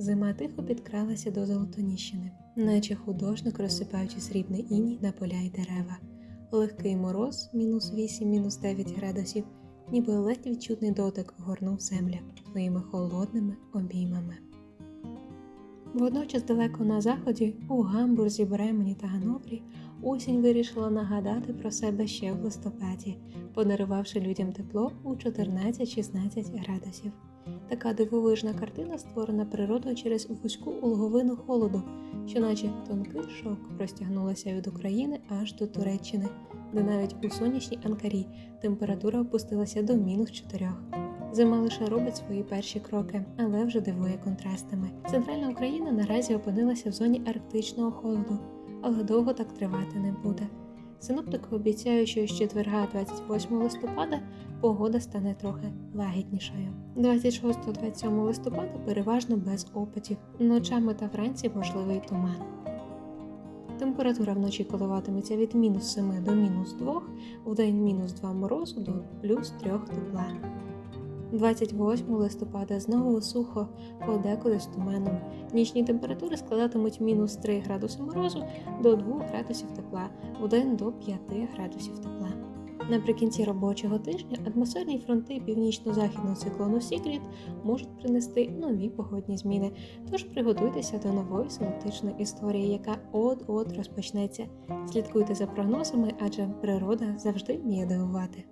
Зима тихо підкралася до Золотоніщини, наче художник розсипаючи срібний іній на поля й дерева. Легкий мороз, мінус 8, мінус 9 градусів, ніби ледь відчутний дотик горнув землю своїми холодними обіймами. Водночас далеко на заході, у Гамбурзі, Бремені та Гановрі, осінь вирішила нагадати про себе ще в листопаді, подарувавши людям тепло у 14-16 градусів. Така дивовижна картина створена природою через вузьку улговину холоду, що наче тонкий шок простягнулася від України аж до Туреччини, де навіть у сонячній Анкарі температура опустилася до мінус 4. Зима лише робить свої перші кроки, але вже дивує контрастами. Центральна Україна наразі опинилася в зоні арктичного холоду, але довго так тривати не буде. Синоптики обіцяють, що з четверга 28 листопада погода стане трохи лагіднішою. 26-27 листопада переважно без опадів. Ночами та вранці можливий туман. Температура вночі коливатиметься від мінус 7 до мінус 2, вдень мінус 2 морозу до плюс 3 тепла. 28 листопада знову сухо, подекуди з туманом. Нічні температури складатимуть мінус 3 градуси морозу до 2 градусів тепла, вдень до 5 градусів тепла. Наприкінці робочого тижня атмосферні фронти північно-західного циклону Сігріт можуть принести нові погодні зміни, тож приготуйтеся до нової синоптичної історії, яка от-от розпочнеться. Слідкуйте за прогнозами, адже природа завжди вміє дивувати.